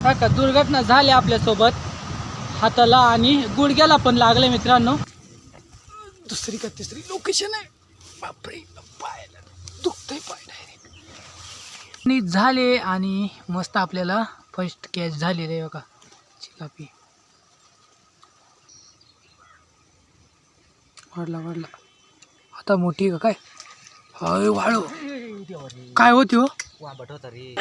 काका का दुर्घटना झाली आपल्यासोबत. हाताला आणि गुडघ्याला पण लागले मित्रांनो. दुसरी का तिसरी लोकेशन आहे. बापरे पायाला दुखतंय पाय डायरेक्ट आणि झाले आणि मस्त आपल्याला फर्स्ट कॅच झाली आहे बघा. चिकापी वाढला वाढला. आता मोठी आहे का काय? हय वाळू काय होती हो? वाबट होता रे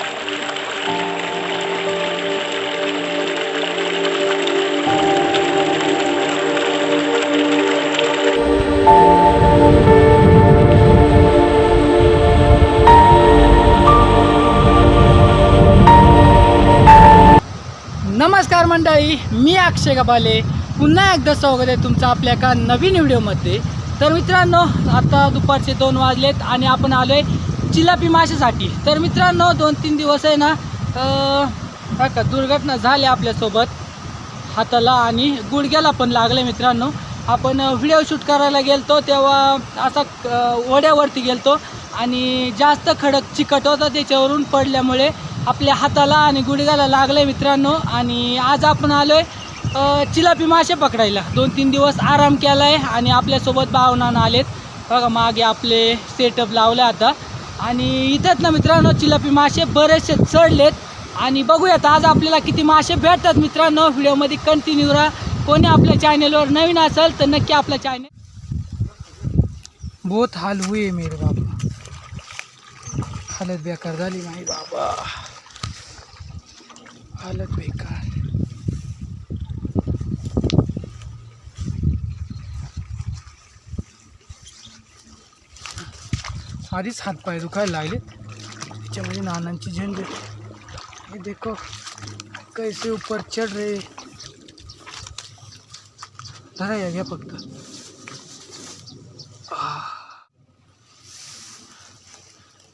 नमस्कार मंडळी मी अक्षय गबाले. पुन्हा एकदा स्वागत आहे तुमचं आपल्या एका नवीन व्हिडिओमध्ये. तर मित्रांनो आता दुपारचे दोन वाजलेत आणि आपण आलो आहे चिलापी माशासाठी. तर मित्रांनो दोन तीन दिवस आहे ना अं, का दुर्घटना झाली आपल्यासोबत. हाताला आणि गुडघ्याला पण लागले मित्रांनो. आपण व्हिडिओ शूट करायला गेलतो तेव्हा असा ओढ्यावरती गेलतो. आणि जास्त खडक चिकट होता त्याच्यावरून पडल्यामुळे आपल्या हाताला आणि गुडघ्याला लागले मित्रांनो. आणि आज आपण आलो आहे चिलापी मासे पकडायला. दोन तीन दिवस आराम केला आहे आणि आपल्यासोबत भावनानं आलेत. बघा मागे आपले सेटअप लावले आता. आणि इथंच ना मित्रांनो चिलापी मासे बरेचसे चढलेत. आणि बघूयात आज आपल्याला किती मासे भेटतात मित्रांनो. व्हिडिओमध्ये कंटिन्यू राहा. कोणी आपल्या चॅनेलवर नवीन असेल तर नक्की आपला चॅनेल बहुत हाल हुए मेरे बाबा. हालत बेकार झाली नाही बाबा. हालत बेकार. आधीच हातपाय दुखायला लागले. त्याच्यामध्ये नानांची झेंडे हे देखो कैसे ऊपर चढ रे. धरा या घ्या फक्त.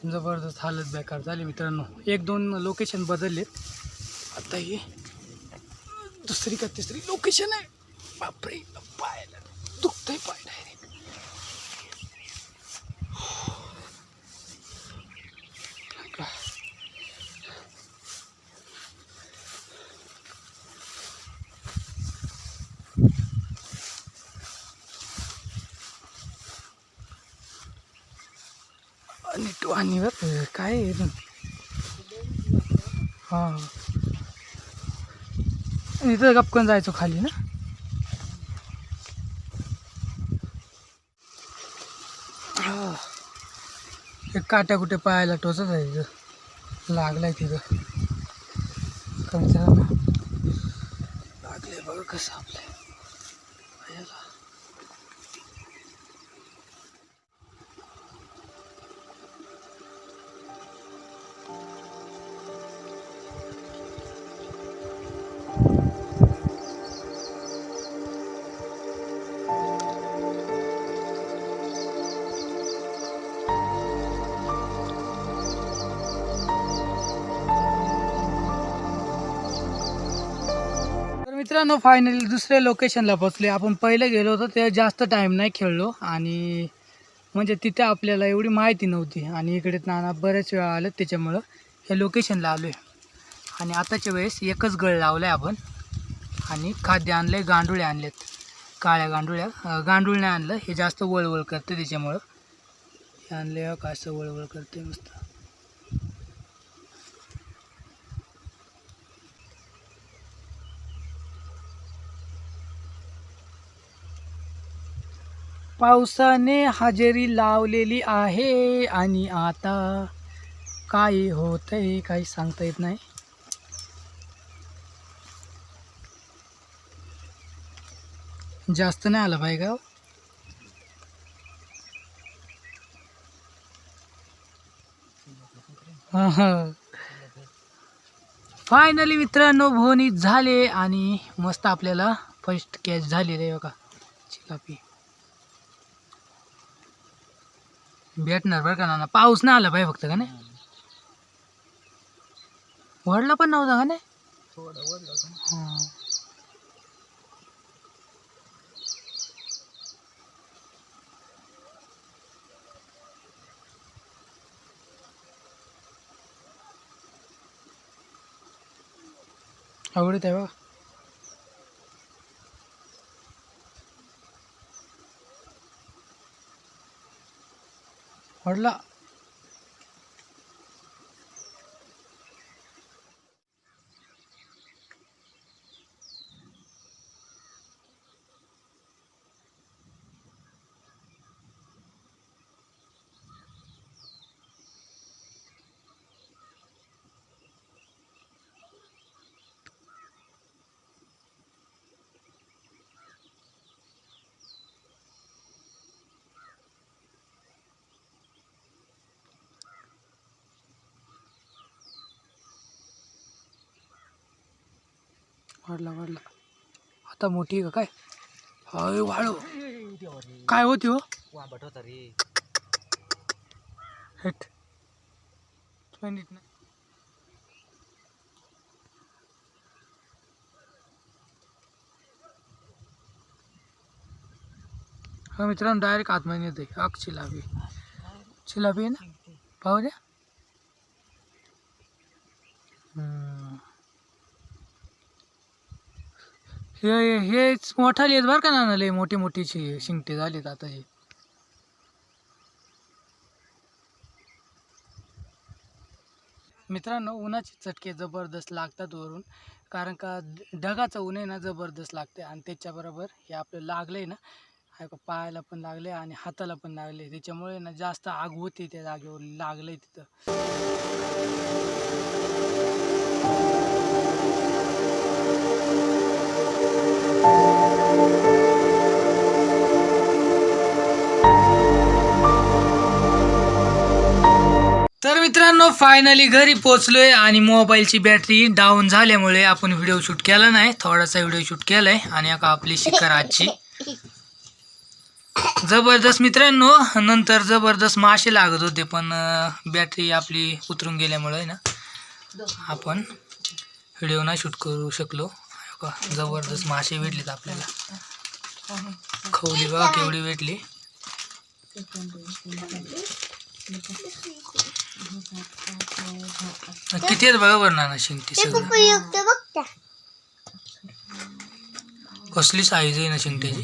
जबरदस्त हालत बेकार झाली मित्रांनो. एक दोन लोकेशन बदललेत. आता ही दुसरी का तिसरी लोकेशन आहे. बापरे पायला दुखतंय पाय डायरेक्ट आणि बघ काय हां इथं गपकन जायचो खाली ना एक काट्या कुठे पायाला टोचत आहे तिथं लागलाय तिथं कमी लागले बघा कसं आपल्या मित्रांनो फायनली दुसऱ्या लोकेशनला पोचले आपण पहिले गेलो होतो ते जास्त टाईम नाही खेळलो. आणि म्हणजे तिथे आपल्याला एवढी माहिती नव्हती. आणि इकडे नाना बऱ्याच वेळा आलं त्याच्यामुळं ह्या लोकेशनला आलो आहे आणि आताच्या वेळेस एकच गळ लावला आहे आपण. आणि खाद्य आणलं आहे गांडुळे आणलेत. काळ्या गांडुळ्या गांडूळ नाही आणलं हे जास्त वळवळ करते त्याच्यामुळं. हे आणले हो, का असं वळवळ करते मस्त. पावसाने हजेरी लावलेली आहे आणि आता काय होतंय काही सांगता येत नाही. जास्त नाही आलं पाहिजे का फायनली मित्रांनो भोवनी झाले आणि मस्त आपल्याला फर्स्ट कॅच झालेलं आहे बघा. चिलापी. भेटणार बरं का नाना? पाऊस नाही आला पाहिजे फक्त का नाही? वडला पण नव्हता का नाही? हां. आवडत आहे बघा. वाढला वाढला वाढला आता मोठी आहे का काय? अय वाढव काय होती हो? वांबट होता रे हेट मिनिट नाही. हो, हा मित्रांनो डायरेक्ट आतमध्ये येते अग चिलाबी. चिलाबी आहे ना? पाहू द्या. हे हेच मोठाले आहेत बरं का ना लय मोठी मोठीची शिंगटे झालेत आता हे. मित्रांनो उन्हाचे चटके जबरदस्त लागतात वरून कारण का ढगाचं ऊन आहे ना जबरदस्त लागते. आणि त्याच्याबरोबर हे आपलं लागलं आहे ना का पायाला पण लागले आणि हाताला पण लागले त्याच्यामुळे ना जास्त आग होते त्या जागेवर लागलंय तिथं. मित्रांनो फायनली घरी पोचलोय आणि मोबाईलची बॅटरी डाऊन झाल्यामुळे आपण व्हिडिओ शूट केला नाही. थोडासा व्हिडिओ शूट केलाय आणि आता आपली शिकार आजची. जबरदस्त मित्रांनो नंतर जबरदस्त मासे लागत होते पण बॅटरी आपली उतरून गेल्यामुळे ना आपण व्हिडिओ नाही शूट करू शकलो. जबरदस्त मासे भेटलेत आपल्याला. खवली बघा केवढी भेटली. किती आहेत बघा बरं ना शिंगटी सगळं. कसली साईज आहे ना शिंगट्याची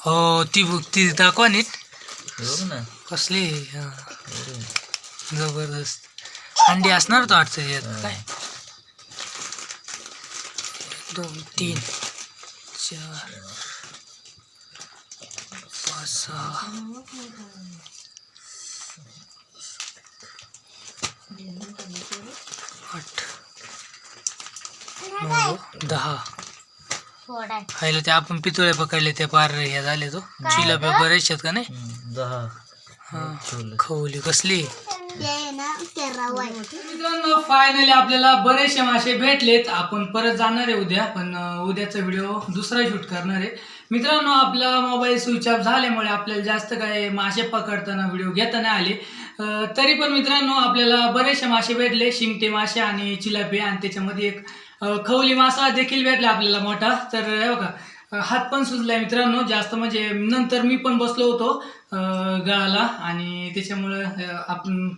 हो ती बघ ती दाखवा नीट. बघ ना. कसली हा. जबरदस्त. अंडी असणार तो आठचं यात काय? दोन तीन चार पाच सहा. आठ. नऊ दहा. खायला ते आपण पितोळे पकडले ते पार हे झाले तो. चिलाप्या बरेचशे आहेत का नाही? दहा. खवली कसली? मित्रांनो फायनली आपल्याला बरेचसे मासे भेटलेत. आपण परत जाणार आहे उद्या पण उद्याचा व्हिडिओ दुसरा शूट करणार आहे. मित्रांनो आपला मोबाईल स्विच ऑफ झाल्यामुळे आपल्याला जास्त काय मासे पकडताना व्हिडिओ घेता नाही आले. तरी पण मित्रांनो आपल्याला बरेचसे मासे भेटले. शिंगटे मासे आणि चिलापी आणि त्याच्यामध्ये एक खवली मासा देखील भेटला आपल्याला मोठा. तर बघा हात पण सुजलाय मित्रांनो. जास्त म्हणजे नंतर मी पण बसलो होतो गळाला. आणि त्याच्यामुळं आपण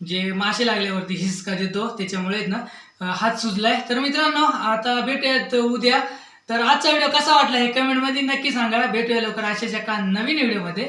जे मासे लागल्यावरती हिसका देतो त्याच्यामुळे आहेत ना हात सुजलाय. तर मित्रांनो आता भेटूयात उद्या. तर आजचा व्हिडिओ कसा वाटला हे कमेंटमध्ये नक्की सांगा. भेटूया लवकर अशाच एका नवीन व्हिडिओमध्ये